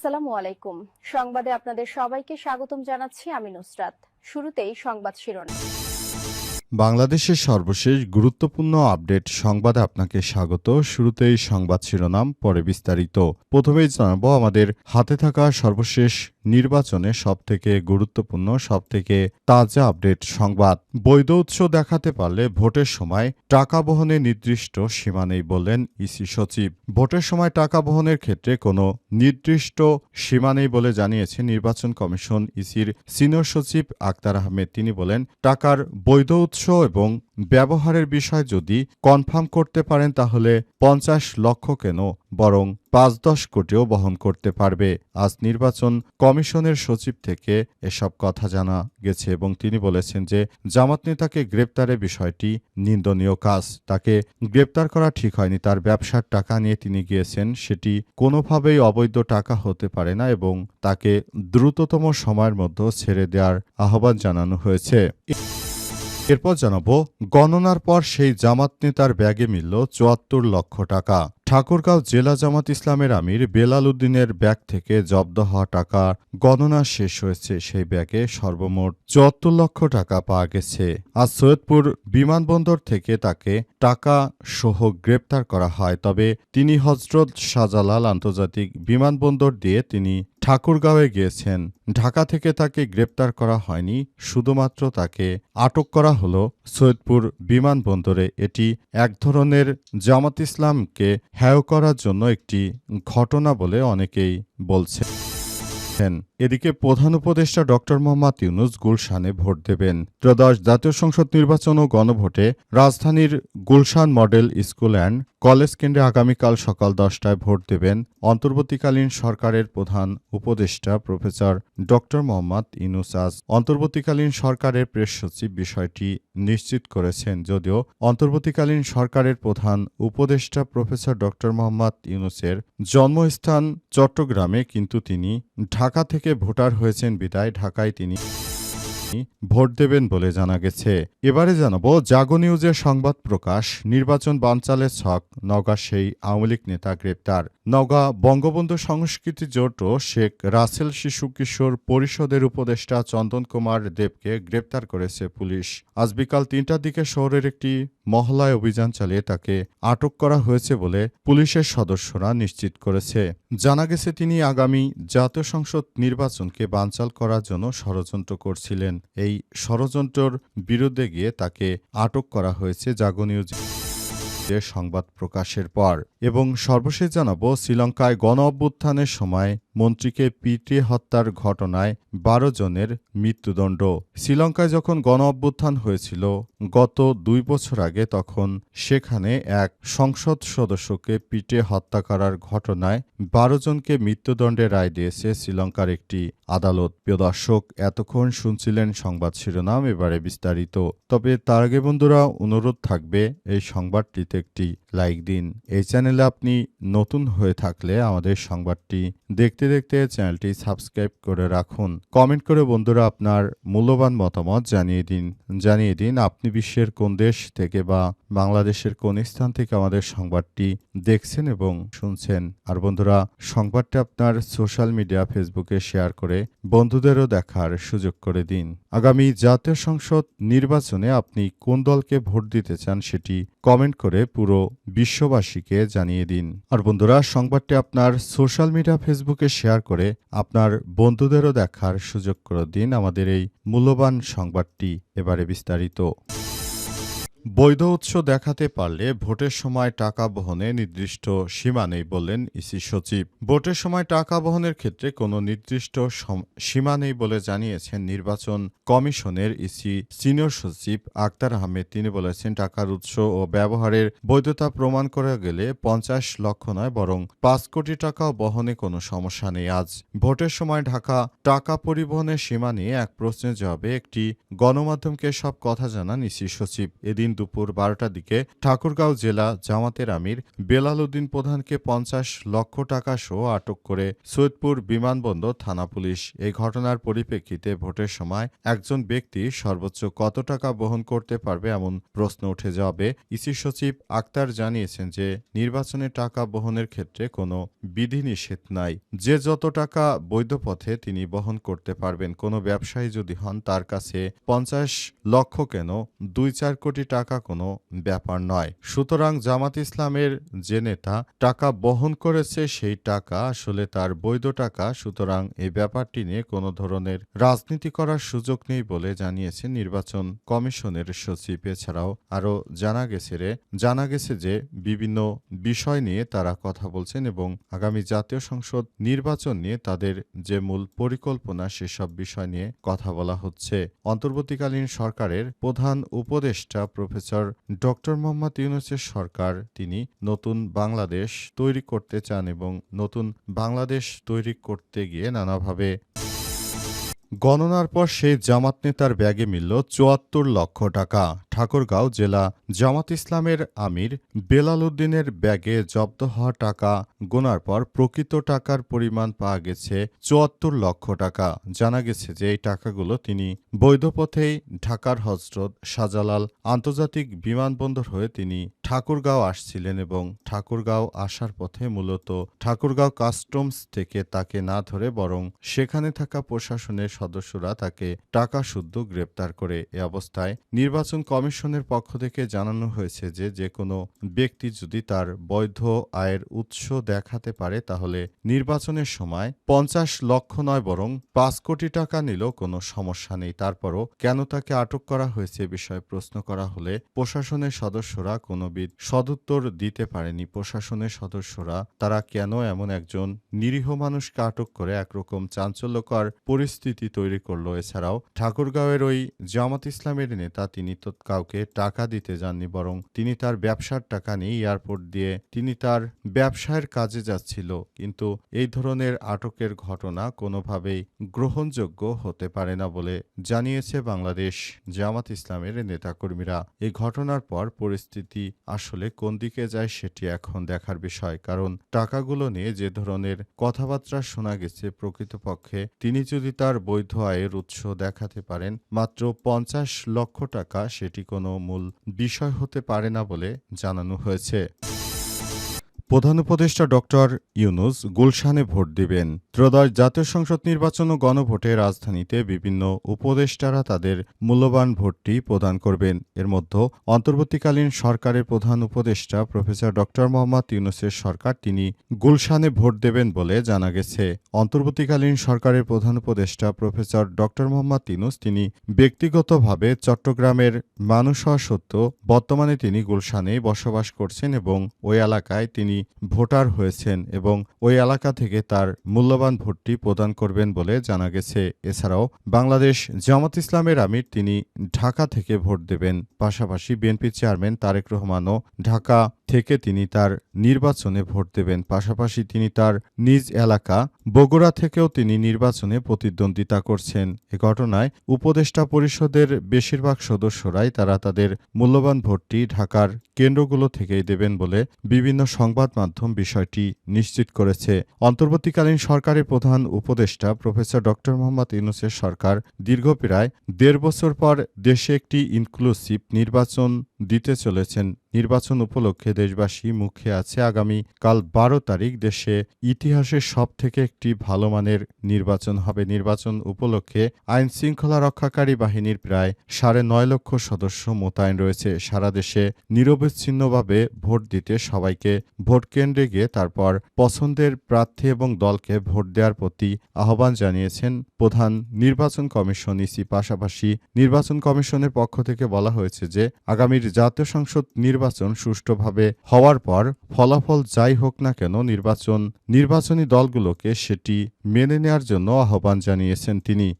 আসসালামু আলাইকুম। সংবাদে আপনাদের সবাইকে স্বাগতম জানাচ্ছি আমি নুসরাত। শুরুতেই সংবাদ শিরোনাম। বাংলাদেশের সর্বশেষ গুরুত্বপূর্ণ আপডেট সংবাদে আপনাকে স্বাগত। শুরুতেই সংবাদ শিরোনাম, পরে বিস্তারিত। প্রথমেই জানাব আমাদের হাতে থাকা সর্বশেষ নির্বাচনে সবথেকে গুরুত্বপূর্ণ, সবথেকে তাজা আপডেট সংবাদ। বৈধ উৎস দেখাতে পারলে ভোটের সময় টাকা বহনে নির্দিষ্ট সীমা নেই বললেন ইসি সচিব। ভোটের সময় টাকা বহনের ক্ষেত্রে কোনো নির্দিষ্ট সীমা নেই বলে জানিয়েছে নির্বাচন কমিশন। ইসির সিনিয়র সচিব আক্তার আহমেদ, তিনি বলেন, টাকার বৈধ উৎস এবং ব্যবহারের বিষয় যদি কনফার্ম করতে পারেন, তাহলে পঞ্চাশ লক্ষ কেন বরং পাঁচ দশ কোটিও বহন করতে পারবে। আজ নির্বাচন কমিশনের সচিব থেকে এসব কথা জানা গেছে এবং তিনি বলেছেন যে জামাত নেতাকে গ্রেপ্তারের বিষয়টি নিন্দনীয় কাজ। তাকে গ্রেপ্তার করা ঠিক হয়নি, তার ব্যবসার টাকা নিয়ে তিনি গিয়েছেন, সেটি কোনোভাবেই অবৈধ টাকা হতে পারে না এবং তাকে দ্রুততম সময়ের মধ্যে ছেড়ে দেওয়ার আহ্বান জানানো হয়েছে। এরপর জানাব গণনার পর সেই জামাত নেতার ব্যাগে মিলল চুয়াত্তর লক্ষ টাকা। ঠাকুরগাঁও জেলা জামাত ইসলামের আমির বেলাল উদ্দিনের ব্যাগ থেকে জব্দ হওয়া টাকা গণনা শেষ হয়েছে। সেই ব্যাগে সর্বমোট চুয়াত্তর লক্ষ টাকা পাওয়া গেছে। আজ সৈয়দপুর বিমানবন্দর থেকে তাকে টাকা সহ গ্রেপ্তার করা হয়। তবে তিনি হজরত শাহজালাল আন্তর্জাতিক বিমানবন্দর দিয়ে তিনি ঠাকুরগাঁওয়ে গিয়েছেন। ঢাকা থেকে তাকে গ্রেপ্তার করা হয়নি। শুধুমাত্র তাকে আটক করা হলো সৈয়দপুর বিমানবন্দরে। এটি এক ধরনের জামাত ইসলামকে হ্যায় করার জন্য একটি ঘটনা বলে অনেকেই বলছে। এদিকে প্রধান উপদেষ্টা ডক্টর মোহাম্মদ ইউনুস গুলশানে ভোট দেবেন। ত্রয়োদশ জাতীয় সংসদ নির্বাচন ও গণভোটে রাজধানীর Gulshan model school and college কেন্দ্রে আগামীকাল সকাল দশটায় ভোট দেবেন অন্তর্বর্তীকালীন সরকারের প্রধান উপদেষ্টা প্রফেসর ডক্টর মোহাম্মদ ইউনুস আজ। অন্তর্বর্তীকালীন সরকারের প্রেস সচিব বিষয়টি নিশ্চিত করেছেন যদিও অন্তর্বর্তীকালীন সরকারের প্রধান উপদেষ্টা প্রফেসর ডক্টর মোহাম্মদ ইউনুসের জন্মস্থান চট্টগ্রামে, কিন্তু তিনি ঢাকা থেকে ভোটার হয়েছেন বিদায়, ঢাকায় তিনি ভোট দেবেন বলে জানা গেছে। এবারে জানাব, জাগো নিউজের সংবাদ প্রকাশ, নির্বাচন বানচালের ছক নওগাঁ সেই আওয়ামী লীগ নেতা গ্রেপ্তার। নওগাঁ বঙ্গবন্ধু সংস্কৃতি জোট শেখ রাসেল শিশু কিশোর পরিষদের উপদেষ্টা চন্দন কুমার দেবকে গ্রেপ্তার করেছে পুলিশ। আজ বিকাল তিনটার দিকে শহরের একটি মহলায় অভিযান চালিয়ে তাকে আটক করা হয়েছে বলে পুলিশের সদস্যরা নিশ্চিত করেছে। জানা গেছে, তিনি আগামী জাতীয় সংসদ নির্বাচনকে বানচাল করার জন্য ষড়যন্ত্র করছিলেন। এই ষড়যন্ত্রর বিরুদ্ধে গিয়ে তাকে আটক করা হয়েছে জাগো নিউজ সংবাদ প্রকাশের পর। এবং সর্বশেষ জানাব, শ্রীলঙ্কায় গণ অভ্যুত্থানের সময় মন্ত্রীকে পিটিয়ে হত্যার ঘটনায় বারো জনের মৃত্যুদণ্ড। শ্রীলঙ্কায় যখন গণ অভ্যুত্থান হয়েছিল, গত দুই বছর আগে তখন সেখানে এক সংসদ সদস্যকে পিটিয়ে হত্যা করার ঘটনায় বারো জনকে মৃত্যুদণ্ডের রায় দিয়েছে শ্রীলঙ্কার একটি আদালত। প্রিয় দর্শক, এতক্ষণ শুনছিলেন সংবাদ শিরোনাম, এবারে বিস্তারিত। তবে তার আগে বন্ধুরা, অনুরোধ থাকবে এই সংবাদটিতে একটি লাইক দিন। এই চ্যানেলে আপনি নতুন হয়ে থাকলে আমাদের সংবাদটি দেখতে দেখতে চ্যানেলটি সাবস্ক্রাইব করে রাখুন। কমেন্ট করে বন্ধুরা আপনার মূল্যবান মতামত জানিয়ে দিন জানিয়ে দিন আপনি বিশ্বের কোন দেশ থেকে বা বাংলাদেশের কোন স্থান থেকে আমাদের সংবাদটি দেখছেন এবং শুনছেন। আর বন্ধুরা, সংবাদটি আপনার সোশ্যাল মিডিয়া ফেসবুকে শেয়ার করে বন্ধুদেরও দেখার সুযোগ করে দিন। আগামী জাতীয় সংসদ নির্বাচনে আপনি কোন দলকে ভোট দিতে চান সেটি কমেন্ট করে পুরো বিশ্ববাসীকে জানিয়ে দিন। আর বন্ধুরা, সংবাদটি আপনার সোশ্যাল মিডিয়া ফেসবুকে শেয়ার করে আপনার বন্ধুদেরও দেখার সুযোগ করে দিন আমাদের এই মূল্যবান সংবাদটি। এবারে বিস্তারিত। বৈধ উৎস দেখাতে পারলে ভোটের সময় টাকা বহনে নির্দিষ্ট সীমা নেই বললেন ইসি সচিব। ভোটের সময় টাকা বহনের ক্ষেত্রে কোনো নির্দিষ্ট সীমা নেই বলে জানিয়েছেন নির্বাচন কমিশনের ইসি সিনিয়র সচিব আক্তার আহমেদ। তিনি বলেছেন, টাকার উৎস ও ব্যবহারের বৈধতা প্রমাণ করা গেলে পঞ্চাশ লক্ষ নয়, বরং পাঁচ কোটি টাকা বহনে কোনো সমস্যা নেই। আজ ভোটের সময় ঢাকা টাকা পরিবহনের সীমা নিয়ে এক প্রশ্নের জবাবে একটি গণমাধ্যমকে সব কথা জানান ইসি সচিব। এদিন দিন দুপুর বারোটার দিকে ঠাকুরগাঁও জেলা জামাতের আমির বেলাল উদ্দিন প্রধানকে পঞ্চাশ লক্ষ টাকা সহ আটক করে সৈয়দপুর বিমানবন্দর থানা পুলিশ। এই ঘটনার পরিপ্রেক্ষিতে ভোটের সময় একজন ব্যক্তি সর্বোচ্চ কত টাকা বহন করতে পারবে এমন প্রশ্ন উঠে যাবে। ইসি সচিব আক্তার জানিয়েছেন যে, নির্বাচনে টাকা বহনের ক্ষেত্রে কোনো বিধিনিষেধ নাই। যে যত টাকা বৈধ পথে তিনি বহন করতে পারবেন, কোনো ব্যবসায়ী যদি হন, তার কাছে পঞ্চাশ লক্ষ কেন? দুই চার কোটি টাকা কোনো ব্যাপার নয়। সুতরাং জামাত ইসলামের যে নেতা টাকা বহন করেছে সেই টাকা আসলে তার বৈধ টাকা। সুতরাং এই ব্যাপারটি নিয়ে কোনো ধরনের রাজনীতি করার সুযোগ নেই বলে জানিয়েছে নির্বাচন কমিশনের সচিব। এছাড়াও আরও জানা গেছে রে, জানা গেছে যে বিভিন্ন বিষয় নিয়ে তারা কথা বলছেন এবং আগামী জাতীয় সংসদ নির্বাচন নিয়ে তাদের যে মূল পরিকল্পনা সেসব বিষয় নিয়ে কথা বলা হচ্ছে। অন্তর্বর্তীকালীন সরকারের প্রধান উপদেষ্টা প্রফেসর ডক্টর মোহাম্মদ ইউনুসের সরকার, তিনি নতুন বাংলাদেশ তৈরি করতে চান এবং নতুন বাংলাদেশ তৈরি করতে গিয়ে নানাভাবে গণনার পর সেই জামাত নেতার ব্যাগে মিলল চুয়াত্তর লক্ষ টাকা। ঠাকুরগাঁও জেলা জামাত ইসলামের আমির বেলাল উদ্দিনের ব্যাগে জব্দ হওয়া টাকা গোনার পর প্রকৃত টাকার পরিমাণ পাওয়া গেছে চুয়াত্তর লক্ষ টাকা। জানা গেছে যে এই টাকাগুলো তিনি বৈধ পথেই ঢাকার হজরত শাহজালাল আন্তর্জাতিক বিমানবন্দর হয়ে তিনি ঠাকুরগাঁও আসছিলেন এবং ঠাকুরগাঁও আসার পথে মূলত ঠাকুরগাঁও কাস্টমস থেকে তাকে না ধরে বরং সেখানে থাকা প্রশাসনের সদস্যরা তাকে টাকা শুদ্ধ গ্রেপ্তার করে এ অবস্থায় নির্বাচন কমিশনের পক্ষ থেকে জানানো হয়েছে যে যে কোনো ব্যক্তি যদি তার বৈধ আয়ের উৎস দেখাতে পারে তাহলে নির্বাচনের সময় পঞ্চাশ লক্ষ নয় বরং পাঁচ কোটি টাকা নিলেও কোনো সমস্যা নেই। তারপরও কেন তাকে আটক করা হয়েছে বিষয়ে প্রশ্ন করা হলে প্রশাসনের সদস্যরা কোনোবিধ সদুত্তর দিতে পারেনি প্রশাসনের সদস্যরা। তারা কেন এমন একজন নিরীহ মানুষকে আটক করে একরকম চাঞ্চল্যকর পরিস্থিতি তৈরি করল? এছাড়াও ঠাকুরগাঁওয়ের ওই জামাত ইসলামের নেতা তিনি তো কাউকে টাকা দিতে যাননি, বরং তিনি তার ব্যবসার টাকা নিয়ে এয়ারপোর্ট দিয়ে তিনি তার ব্যবসায়ের কাজে যাচ্ছিল। কিন্তু এই ধরনের আটকের ঘটনা কোনোভাবেই গ্রহণযোগ্য হতে পারে না বলে জানিয়েছে বাংলাদেশ জামাত ইসলামের নেতাকর্মীরা। এই ঘটনার পর পরিস্থিতি আসলে কোন দিকে যায় সেটি এখন দেখার বিষয়, কারণ টাকাগুলো নিয়ে যে ধরনের কথাবার্তা শোনা গেছে প্রকৃতপক্ষে, তিনি যদি তার বৈধ আয়ের উৎস দেখাতে পারেন, মাত্র পঞ্চাশ লক্ষ টাকা সেটি কোনো মূল বিষয় হতে পারে না বলে জানানো হয়েছে। প্রধান উপদেষ্টা ডক্টর ইউনুস গুলশানে ভোট দিবেন। ত্রয়োদশ জাতীয় সংসদ নির্বাচন ও গণভোটে রাজধানীতে বিভিন্ন উপদেষ্টারা তাদের মূল্যবান ভোটটি প্রদান করবেন। এর মধ্যে অন্তর্বর্তীকালীন সরকারের প্রধান উপদেষ্টা প্রফেসর ডক্টর মোহাম্মদ ইউনুসের সরকার তিনি গুলশানে ভোট দেবেন বলে জানা গেছে। অন্তর্বর্তীকালীন সরকারের প্রধান উপদেষ্টা প্রফেসর ডক্টর মোহাম্মদ ইউনুস তিনি ব্যক্তিগতভাবে চট্টগ্রামের মানুষ হওয়া সত্ত্বেও বর্তমানে তিনি গুলশানে বসবাস করছেন এবং ওই এলাকায় তিনি ভোটার হয়েছেন এবং ওই এলাকা থেকে তার মূল্যবান ভোটটি প্রদান করবেন বলে জানা গেছে। এছাড়াও বাংলাদেশ জামাত ইসলামের আমির, তিনি ঢাকা থেকে ভোট দেবেন। পাশাপাশি বিএনপি চেয়ারম্যান তারেক রহমানও ঢাকা থেকে তিনি তার নির্বাচনে ভোট দেবেন। পাশাপাশি তিনি তার নিজ এলাকা বগুড়া থেকেও তিনি নির্বাচনে প্রতিদ্বন্দ্বিতা করছেন। এ ঘটনায় উপদেষ্টা পরিষদের বেশিরভাগ সদস্যরাই তারা তাদের মূল্যবান ভোটটি ঢাকার কেন্দ্রগুলো থেকেই দেবেন বলে বিভিন্ন সংবাদ মাধ্যম বিষয়টি নিশ্চিত করেছে। অন্তর্বর্তীকালীন সরকারের প্রধান উপদেষ্টা প্রফেসর ড মোহাম্মদ ইউনুসের সরকার দীর্ঘ প্রায় দেড় বছর পর দেশে একটি ইনক্লুসিভ নির্বাচন দিতে চলেছেন। নির্বাচন উপলক্ষে দেশবাসী মুখে আছে আগামী কাল বারো তারিখ দেশে ইতিহাসের সব থেকে একটি ভালো মানের নির্বাচন হবে। নির্বাচন উপলক্ষে আইন শৃঙ্খলা রক্ষাকারী বাহিনীর প্রায় সাড়ে নয় লক্ষ সদস্য মোতায়েন রয়েছে। সারা দেশে নিরবিচ্ছিন্নভাবে ভোট দিতে সবাইকে ভোট কেন্দ্রে গিয়ে তারপর পছন্দের প্রার্থী এবং দলকে ভোট দেওয়ার প্রতি আহ্বান জানিয়েছেন প্রধান নির্বাচন কমিশন ইসি। পাশাপাশি নির্বাচন কমিশনের পক্ষ থেকে বলা হয়েছে যে, আগামীর জাতীয় সংসদ নির্বাচন সুষ্ঠুভাবে হওয়ার পর ফলাফল যাই হোক না কেন নির্বাচন, নির্বাচনী দলগুলোকে সেটি মেনে নেয়ার জন্য আহ্বান জানিয়েছেন তিনি।